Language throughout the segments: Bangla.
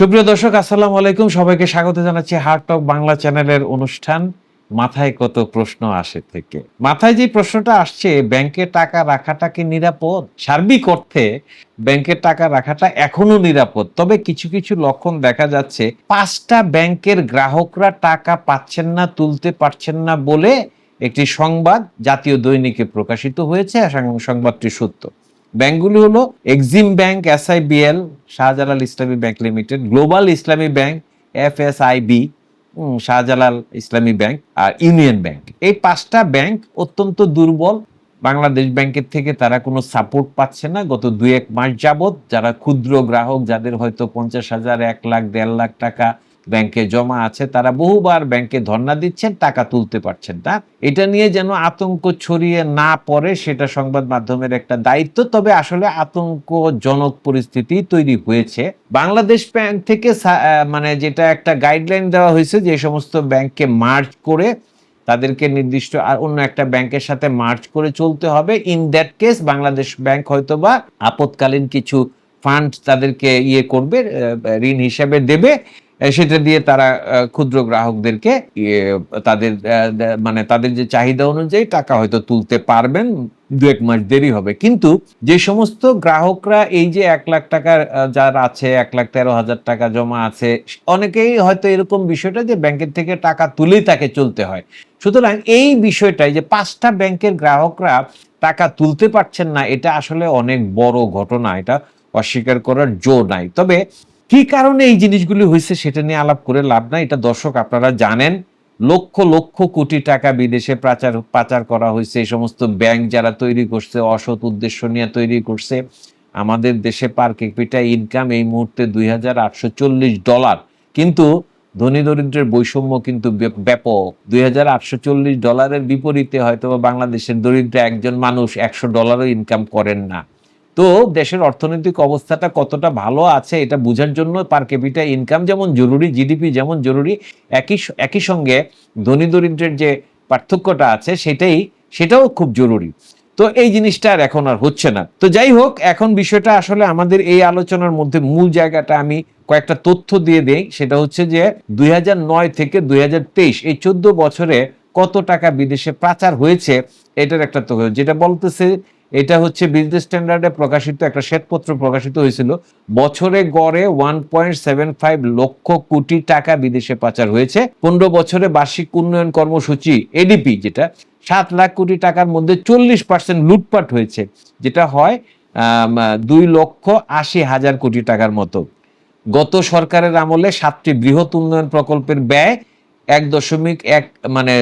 সুপ্রিয় দর্শক, আসসালামু আলাইকুম। সবাইকে স্বাগত জানাচ্ছি হার্ট অফ বাংলা চ্যানেলের অনুষ্ঠান মাথায় কত প্রশ্ন আসে থেকে। মাথায় যে প্রশ্নটা আসছে, ব্যাংকে টাকা রাখাটা কি নিরাপদ? সার্বিক অর্থে ব্যাংকে টাকা রাখাটা এখনও নিরাপদ। তবে কিছু কিছু লক্ষণ দেখা যাচ্ছে, পাঁচটা ব্যাংকের গ্রাহকরা টাকা পাচ্ছেন না, তুলতে পারছেন না বলে একটি সংবাদ জাতীয় দৈনিকে প্রকাশিত হয়েছে সংবাদটি সত্য। ব্যাংকগুলি হলো Exim bank, SIBL, Shahjalal Islami bank limited, global Islami bank, FSIB Shahjalal Islami bank আর ইউনিয়ন ব্যাংক। এই পাঁচটা ব্যাংক অত্যন্ত দুর্বল। বাংলাদেশ ব্যাংকের থেকে তারা কোনো সাপোর্ট পাচ্ছে না। গত দুই এক মাস যাবত যারা ক্ষুদ্র গ্রাহক, যাদের হয়তো পঞ্চাশ হাজার, এক লাখ, দেড় লাখ টাকা ব্যাংকে জমা আছে, তারা বহুবার ব্যাংকে ধর্ণা দিচ্ছেন, টাকা তুলতে পারছেন না। এটা নিয়ে যেন আতঙ্ক ছড়িয়ে না পড়ে, সেটা সংবাদ মাধ্যমের একটা দায়িত্ব। তবে আসলে আতঙ্কজনক পরিস্থিতি তৈরি হয়েছে। বাংলাদেশ ব্যাংক থেকে মানে যেটা একটা গাইডলাইন দেওয়া হয়েছে যে সমস্ত ব্যাংককে মার্জ করে, তাদেরকে নির্দিষ্ট আর অন্য একটা ব্যাংকের সাথে মার্চ করে চলতে হবে। In that case, Bangladesh bank হয়তোবা আপৎকালীন কিছু ফান্ড তাদেরকে ইয়ে করবে ঋণ হিসেবে দেবে। সেটা দিয়ে তারা ক্ষুদ্র গ্রাহকদেরকে তাদের মানে তাদের যে চাহিদা অনুযায়ী টাকা হয়তো তুলতে পারবেন, দু এক মাস দেরি হবে। কিন্তু যে সমস্ত গ্রাহকরা এই যে এক লাখ টাকার যার আছে, এক লাখ তেরো হাজার টাকা জমা আছে, অনেকেই হয়তো এরকম বিষয়টা যে ব্যাংকের থেকে টাকা তুলেই তাকে চলতে হয়। সুতরাং এই বিষয়টাই যে পাঁচটা ব্যাংকের গ্রাহকরা টাকা তুলতে পারছেন না, এটা আসলে অনেক বড় ঘটনা। এটা অস্বীকার করার জো নাই। তবে কি কারণে এই জিনিসগুলি হয়েছে সেটা নিয়ে আলাপ করে লাভ নাই? এটা দর্শক আপনারা জানেন। লক্ষ লক্ষ কোটি টাকা বিদেশে পাচার পাচার করা হয়েছে। এই সমস্ত ব্যাংক যারা তৈরি করছে, অসৎ উদ্দেশ্য নিয়ে তৈরি করছে, আমাদের দেশে পার ক্যাপিটা ইনকাম এই মুহূর্তে দুই হাজার আটশো চল্লিশ ডলার। কিন্তু ধনী দরিদ্রের বৈষম্য কিন্তু ব্যাপ- ব্যাপক। দুই হাজার আটশো চল্লিশ ডলারের বিপরীতে হয়তো বাংলাদেশের দরিদ্র একজন মানুষ একশো ডলারও ইনকাম করেন না। তো দেশের অর্থনৈতিক অবস্থাটা কতটা ভালো আছে এটা বোঝার জন্য পার ক্যাপিটা ইনকাম যেমন জরুরি জিডিপি যেমন জরুরি, একই একই সঙ্গে ধনী দরিদ্রের যে পার্থক্যটা আছে সেটাই, সেটাও খুব জরুরি। তো এই জিনিসটা আর এখন আর হচ্ছে না। তো যাই হোক, এখন বিষয়টা আসলে আমাদের এই আলোচনার মধ্যে মূল জায়গাটা আমি কয়েকটা তথ্য দিয়ে দেই। সেটা হচ্ছে যে দুই হাজার নয় থেকে দুই হাজার তেইশ, এই চোদ্দ বছরে কত টাকা বিদেশে পাচার হয়েছে, এটার একটা তথ্য। যেটা বলতেছে এটা হচ্ছে বিজনেস স্ট্যান্ডার্ডে প্রকাশিত, একটা শ্বেতপত্র প্রকাশিত হয়েছিল। বছরে গড়ে one point seven five lakh crore টাকা বিদেশে পাচার হয়েছে। পনেরো বছরে বার্ষিক উন্নয়ন কর্মসূচি এডিপি যেটা, সাত লাখ কোটি টাকার মধ্যে চল্লিশ পার্সেন্ট লুটপাট হয়েছে, যেটা হয় দুই লক্ষ আশি হাজার কোটি টাকার মতো। গত সরকারের আমলে সাতটি বৃহৎ উন্নয়ন প্রকল্পের ব্যয় এক দশমিক এক মানে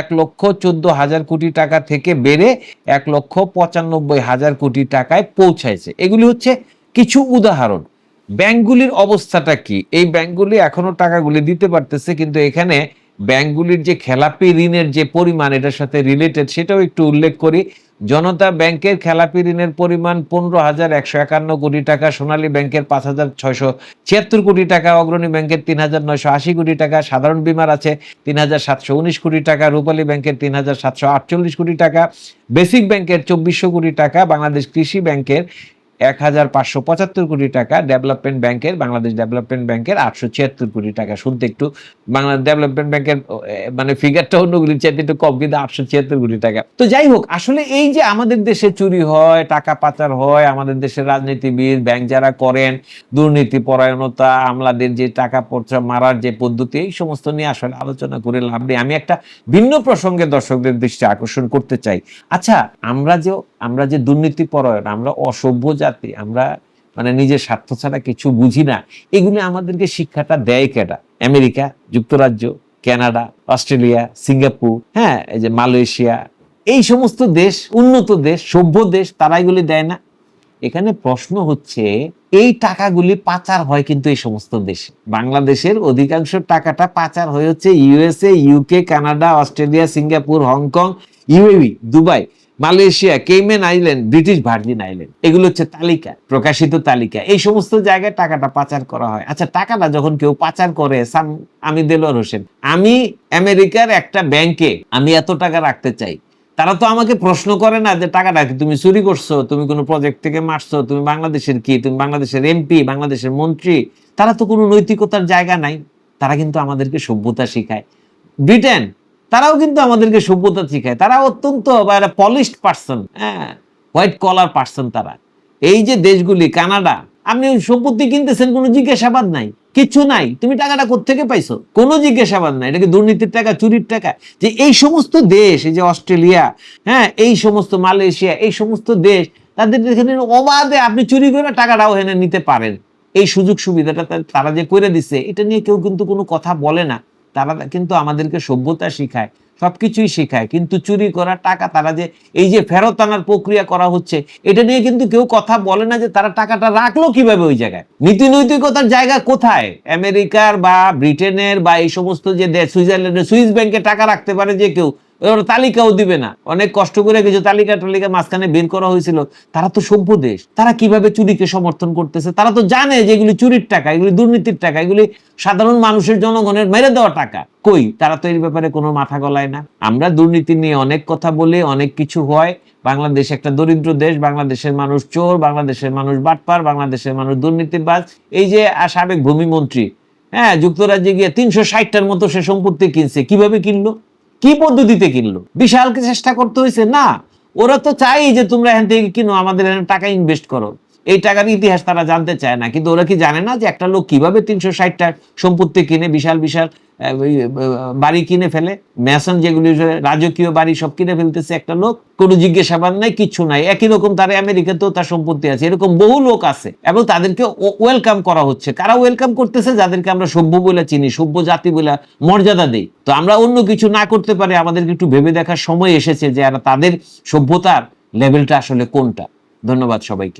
এক লক্ষ চোদ্দ হাজার কোটি টাকা থেকে বেড়ে এক লক্ষ পঁচানব্বই হাজার কোটি টাকায় পৌঁছাইছে। এগুলি হচ্ছে কিছু উদাহরণ। ব্যাংকগুলির অবস্থাটা কি? এই ব্যাংকগুলি এখনও টাকাগুলি দিতে পারতেছে, কিন্তু এখানে ব্যাংকগুলির যে খেলাপি ঋণের যে পরিমাণ, এটার সাথে রিলেটেড সেটাও একটু উল্লেখ করি। জনতা ব্যাংকের খেলাপি ঋণের পরিমাণ পনেরো হাজার একশো একান্ন কোটি টাকা, সোনালী ব্যাংকের পাঁচ হাজার ছয়শো ছিয়াত্তর কোটি টাকা, অগ্রণী ব্যাংকের তিন হাজার নয়শো আশি কোটি টাকা, সাধারণ বিমার আছে তিন হাজার সাতশো উনিশ কোটি টাকা, রূপালী ব্যাংকের তিন হাজার সাতশো আটচল্লিশ কোটি টাকা, বেসিক ব্যাংকের চব্বিশশো কোটি টাকা, বাংলাদেশ কৃষি ব্যাংকের এক হাজার পাঁচশো পঁচাত্তর কোটি টাকা ডেভেলপমেন্ট ব্যাংকের, বাংলাদেশ ডেভেলপমেন্ট ব্যাংকের আটশো ছিয়াত্তর কোটি টাকা। শুনতে একটু, বাংলাদেশ ডেভেলপমেন্ট ব্যাংকের মানে ফিগারটা অন্যগুলির চাইতে একটু কম, কিন্তু আটশো ছিয়াত্তর কোটি টাকা। তো যাই হোক, আসলে এই যে আমাদের দেশে চুরি হয়, টাকা পাচার হয়, আমাদের দেশের রাজনীতিবিদ, ব্যাংক যারা করেন, দুর্নীতি, পরায়ণতা, আমলাদের যে টাকা পয়সা মারার যে পদ্ধতি, এই সমস্ত নিয়ে আসলে আলোচনা করে লাভ নেই। আমি একটা ভিন্ন প্রসঙ্গে দর্শকদের দৃষ্টি আকর্ষণ করতে চাই। আচ্ছা আমরা যে আমরা যে দুর্নীতি পরায়ণ আমরা অসভ্য জাতি, আমরা মানে নিজের স্বার্থ ছাড়া কিছু বুঝি না, এগুলো আমাদেরকে শিক্ষাটা দেয় কেটা আমেরিকা, যুক্তরাজ্য, কানাডা, অস্ট্রেলিয়া, সিঙ্গাপুর হ্যাঁ এই যে মালয়েশিয়া, এই সমস্ত দেশ, উন্নত দেশ, সভ্য দেশ, তারা এগুলি দেয় না। এখানে প্রশ্ন হচ্ছে, এই টাকাগুলি পাচার হয় কিন্তু এই সমস্ত দেশে। বাংলাদেশের অধিকাংশ টাকাটা পাচার হয়ে হচ্ছে USA, UK, Canada, Australia, Singapore, Hong Kong, UAE, Dubai. Malaysia Cayman island, British Virgin island, এগুলো হচ্ছে তালিকা, প্রকাশিত তালিকা। এই সমস্ত জায়গায় টাকাটা পাচার করা হয়। আচ্ছা টাকাটা যখন কেউ পাচার করে সাম আমি দেলোয়ার হোসেন, আমি আমেরিকার একটা ব্যাংকে আমি এত টাকা রাখতে চাই, তারা তো আমাকে প্রশ্ন করে না যে, টাকাটা তুমি চুরি করছ? তুমি কোনো প্রজেক্ট থেকে মারছো? তুমি বাংলাদেশের কি? তুমি বাংলাদেশের এমপি বাংলাদেশের মন্ত্রী? তারা তো কোনো নৈতিকতার জায়গা নাই। তারা কিন্তু আমাদেরকে সভ্যতা শিখায়। ব্রিটেন তারাও কিন্তু আমাদেরকে সভ্যতা শিখায়। তারা অত্যন্ত পলিশড পার্সন হ্যাঁ? হোয়াইট কলার পার্সন তারা। এই যে দেশগুলি, কানাডা, আপনি সম্পত্তি কিনতেছেন, কোনো জিজ্ঞাসাবাদ নাই। কিছু নাই। তুমি টাকাটা কোত্থেকে পাইছো? কোনো জিজ্ঞাসাবাদ নাই। এটাকে দুর্নীতির টাকা, চুরির টাকা? যে এই সমস্ত দেশ, এই যে অস্ট্রেলিয়া হ্যাঁ? এই সমস্ত মালয়েশিয়া, এই সমস্ত দেশ, তাদের এখানে অবাধে আপনি চুরি করে টাকাটাও এনে নিতে পারেন। এই সুযোগ সুবিধাটা তারা যে করে দিচ্ছে এটা নিয়ে কেউ কিন্তু কোনো কথা বলে না। তারা কিন্তু আমাদেরকে সভ্যতা শিখায়, সবকিছুই শেখায়, কিন্তু চুরি করা টাকা তারা যে এই যে ফেরত আনার প্রক্রিয়া করা হচ্ছে, এটা নিয়ে কিন্তু কেউ কথা বলে না যে তারা টাকাটা রাখল কীভাবে ওই জায়গায়। নীতি নৈতিকতার জায়গা কোথায়? আমেরিকার বা ব্রিটেনের বা এই সমস্ত যে সুইজারল্যান্ডের, সুইস ব্যাংকে টাকা রাখতে পারে যে কেউ। ওরা তালিকাও দিবে না। অনেক কষ্ট করে কিছু তালিকা টালিকা মাঝখানে বের করা হয়েছিল। তারা তো সভ্য দেশ তারা কীভাবে চুরিকে সমর্থন করতেছে? তারা তো জানে যে এগুলি চুরির টাকা, এগুলি দুর্নীতির টাকা, এগুলি সাধারণ মানুষের জনগণের মেরে দেওয়া টাকা। কই? তারা তো এর ব্যাপারে কোনো মাথা গলায় না। আমরা দুর্নীতি নিয়ে অনেক কথা বলি, অনেক কিছু হয়। বাংলাদেশ একটা দরিদ্র দেশ, বাংলাদেশের মানুষ চোর, বাংলাদেশের মানুষ বাটপার, বাংলাদেশের মানুষ দুর্নীতিবাজ। এই যে সাবেক ভূমিমন্ত্রী হ্যাঁ যুক্তরাজ্যে গিয়ে তিনশো ষাটটার মতো সে সম্পত্তি কিনছে। কীভাবে কিনলো? কি পদ্ধতিতে কিনলো? বিশালকে চেষ্টা করতে হয়েছে না। ওরা তো চাই যে তোমরা এখান থেকে কিনো, আমাদের টাকা ইনভেস্ট করো। এই টাকার ইতিহাস তারা জানতে চায় না। কিন্তু ওরা কি জানে না যে একটা লোক কীভাবে তিনশো ষাটটা সম্পত্তি কিনে, বিশাল বিশাল বাড়ি কিনে ফেলে? ম্যাসন যেগুলি রাজকীয় বাড়ি সব কিনে ফেলতেছে একটা লোক। কোনো জিজ্ঞাসাবাদ নাই, কিছু নাই। একই রকম তার আমেরিকাতেও তার সম্পত্তি আছে। এরকম বহু লোক আছে এবং তাদেরকে ওয়েলকাম করা হচ্ছে। কারা ওয়েলকাম করতেছে? যাদেরকে আমরা সভ্য বলে চিনি, সভ্য জাতি বলে মর্যাদা দেই। তো আমরা অন্য কিছু না করতে পারে আমাদেরকে একটু ভেবে দেখার সময় এসেছে যে তাদের সভ্যতার লেভেলটা আসলে কোনটা। ধন্যবাদ সবাইকে।